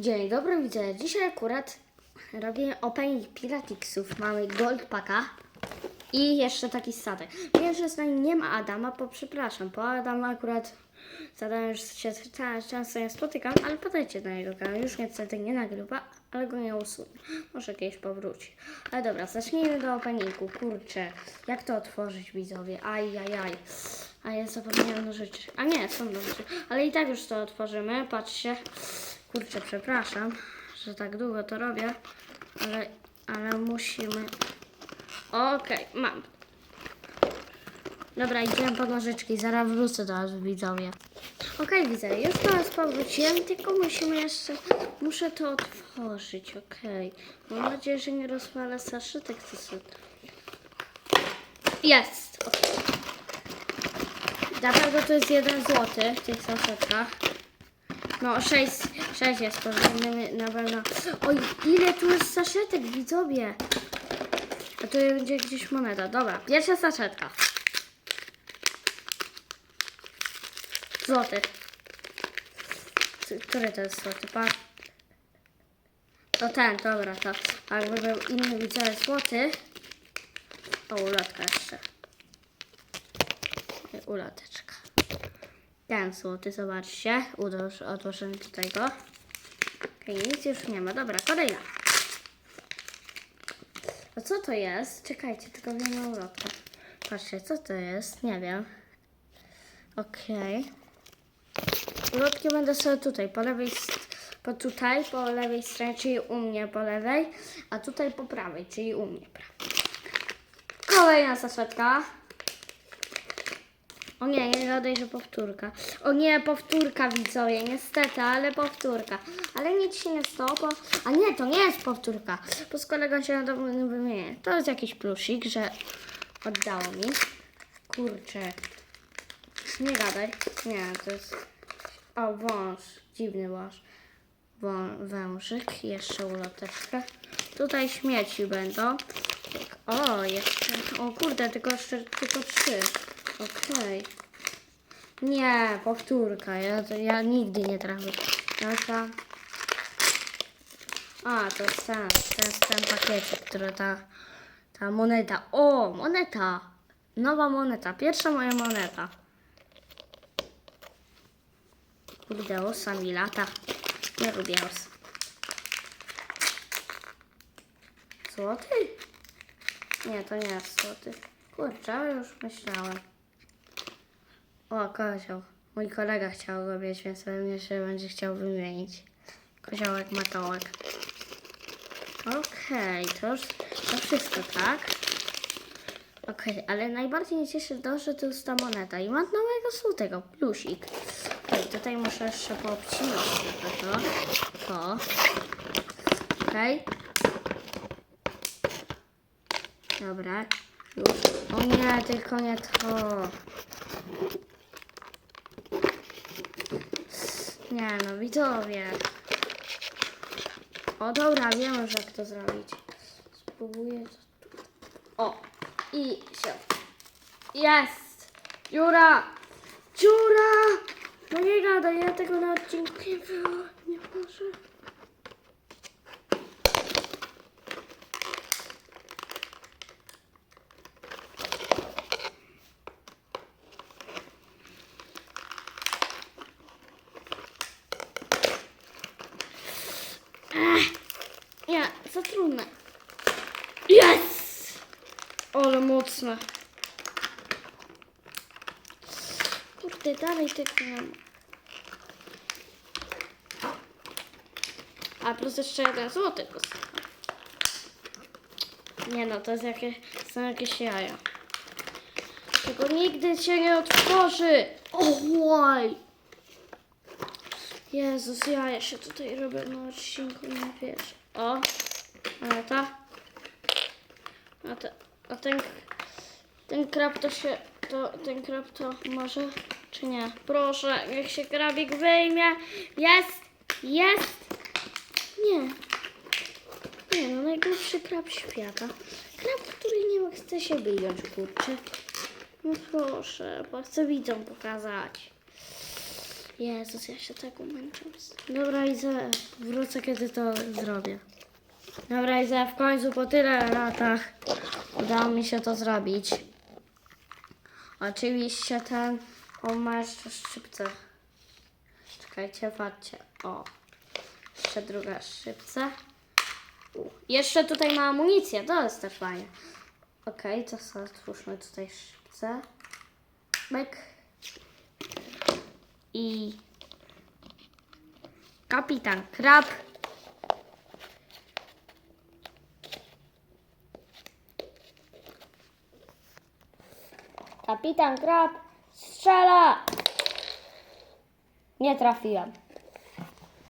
Dzień dobry, widzę. Dzisiaj akurat robię opening Piratixów. Mamy Gold Packa i jeszcze taki statek. Wiem, że z nami nie ma Adama, bo przepraszam, bo Adama akurat z Adamem już się często nie spotykam, ale podajcie na jego kanał. Już niestety nie nagrywa, ale go nie usunę. Może kiedyś powróci. Ale dobra, zacznijmy do openingu. Kurczę, jak to otworzyć widzowie? Aj, aj, aj. A ja zapomniałam nożyczki. A nie, są nożyczki. Ale i tak już to otworzymy. Patrzcie. Kurczę, przepraszam, że tak długo to robię, ale, ale musimy... Okej, mam. Dobra, idziemy po nożyczki, zaraz wrócę do was, widzowie. Okej, widzę, już nas powróciłem, tylko musimy jeszcze... Muszę to otworzyć, okej. Mam nadzieję, że nie rozwalę saszytek, co. Jest! okej. Na pewno to jest jeden złoty w tych saszetkach. No, 6, 6 jest, to będziemy na pewno... Oj, ile tu jest saszetek, widzowie! A tu będzie gdzieś moneta. Dobra, pierwsza saszetka. Złoty. Ty- Który to jest złoty? Pa... To ten, dobra, to. A jakby był inny widzowie złoty. O, ulotka jeszcze. Uloteczka. Ten złoty, zobaczcie. Udąż, odłożymy tutaj go. Okej, nic już nie ma. Dobra, kolejna. A co to jest? Czekajcie, tylko wiem ulotkę. Patrzcie, co to jest? Nie wiem. Okej. Ulotki będę sobie tutaj, po lewej, po tutaj, po lewej stronie, czyli u mnie po lewej, a tutaj po prawej, czyli u mnie prawej. Kolejna saszetka. O nie, nie gadaj, że powtórka. O nie, powtórka widzowie, niestety, ale powtórka. Ale nic się nie stało, bo... A nie, to nie jest powtórka, bo z kolegą się na to wymienię. To jest jakiś plusik, że oddało mi. Kurczę. Nie gadaj. Nie, to jest... O, wąż. Dziwny wąż. Wą, wężyk. Jeszcze uloteczkę. Tutaj śmieci będą. O, jeszcze... O kurde, tylko, jeszcze, tylko trzy. Okej. Nie, powtórka. Ja, to, ja nigdy nie trafię. Taka. A, to jest ten, to jest ten pakiecik, który ta, ta moneta. O, moneta! Nowa moneta. Pierwsza moja moneta. Kurde, osa mi lata. Nie lubię os. Złoty? Nie, to nie jest złoty. Kurczę, już myślałem. O, kozioł. Mój kolega chciał go mieć, więc pewnie się będzie chciał wymienić. Koziołek matołek. Okej, to już to wszystko, tak? Okej, ale najbardziej mnie cieszy to, że tu jest ta moneta i mam nowego złotego, plusik. Okej, tutaj muszę jeszcze poobcinać trochę to. To. Okej. Dobra, już. O nie, tylko nie to. Nie no, widzowie. O dobra, wiem już jak to zrobić. Spróbuję to tu. O, i się. Jest! Dziura! Dziura! No nie gadaj, ja tego na odcinku nie było. Nie może. Nie, za trudne. Yes! Ale mocne. Kurde, dalej tego nie ma. A plus jeszcze jeden złoty. Nie no, to jest jakieś, są jakieś jaja. Tego nigdy się nie otworzy. O, łaj. Jezus, jaja się tutaj robią na odcinku, nie wiesz. O, ale ta. A, te, a ten, ten krab to się, to, ten krab to może, czy nie? Proszę, niech się krabik wyjmie. Jest, jest. Nie. Nie, no najgorszy krab świata. Krab, który nie chce się wyjąć, kurczę. No proszę, bo chcę widzom pokazać. Jezus, ja się tak umęczam. Dobra, Iza, wrócę kiedy to zrobię. Dobra, Iza, w końcu po tyle latach udało mi się to zrobić. Oczywiście ten, on ma jeszcze szczypce. Czekajcie, patrzcie. O, jeszcze druga szczypca. U, Jeszcze tutaj ma amunicję, to jest też fajnie. Okej, to sobie otwórzmy tutaj szybce. Myk. I kapitan Krab. Kapitan Krab strzela! Nie trafiłem.